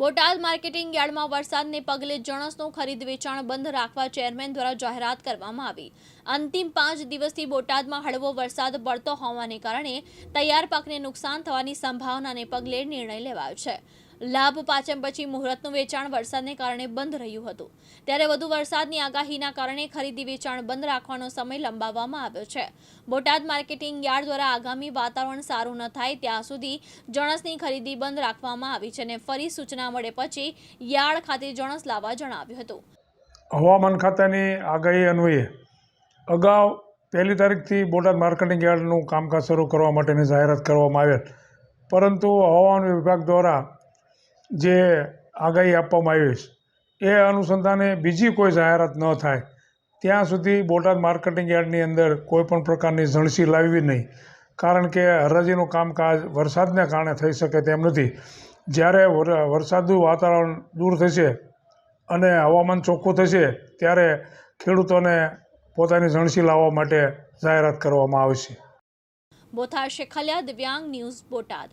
Botad marketing યાર્ડમાં વરસાદને પગલે જણસનું ખરીદ વેચાણ બંધ રાખવા ચેરમેન દ્વારા જાહેરાત કરવામાં આવી. અંતિમ પાંચ દિવસથી બોટાદમાં હળવો વરસાદ પડતો હોવાને કારણે તૈયાર પાકને નુકસાન થવાની સંભાવનાને પગલે નિર્ણય લેવાયો છે. લાભ પાચમ પછી મુહૂર્તનું વેચાણ વરસાદને કારણે બંધ રહ્યું હતું. ત્યારે વધુ વરસાદની આગાહીના કારણે ખરીદી વેચાણ બંધ રાખવાનો સમય લંબાવવામાં આવ્યો છે. બોટાદ માર્કેટિંગ યાર્ડ દ્વારા આગામી વાતાવરણ સારું ન થાય ત્યાં સુધી જણસની ખરીદી બંધ રાખવામાં આવી છે અને ફરી સૂચના મળે પછી યાર્ડ ખાતે જણસ લાવવા જણાવ્યું હતું. હવામાન ખાતાની આગાહી અન્વયે અગાઉ પહેલી તારીખથી બોટાદ માર્કેટિંગ યાર્ડનું કામકાજ શરૂ કરવા માટેની જાહેરાત કરવામાં આવેલ. પરંતુ હવામાન વિભાગ દ્વારા જે આગાહી આપવામાં આવી છે, એ અનુસંધાને બીજી કોઈ જાહેરાત ન થાય. ત્યાં સુધી બોટાદ માર્કેટિંગ યાર્ડની અંદર કોઈપણ પ્રકારની ઝણસી લાવવી નહીં. કારણ કે હરાજીનું કામકાજ વરસાદને કારણે થઈ શકે તેમ નથી. જ્યારે વરસાદનું વાતાવરણ દૂર થશે અને હવામાન ચોખ્ખું થશે, ત્યારે ખેડૂતોને પોતાની ઝણસી લાવવા માટે જાહેરાત કરવામાં આવશે બોથાર શેખલિયા, દિવ્યાંગ ન્યૂઝ બોટાદ.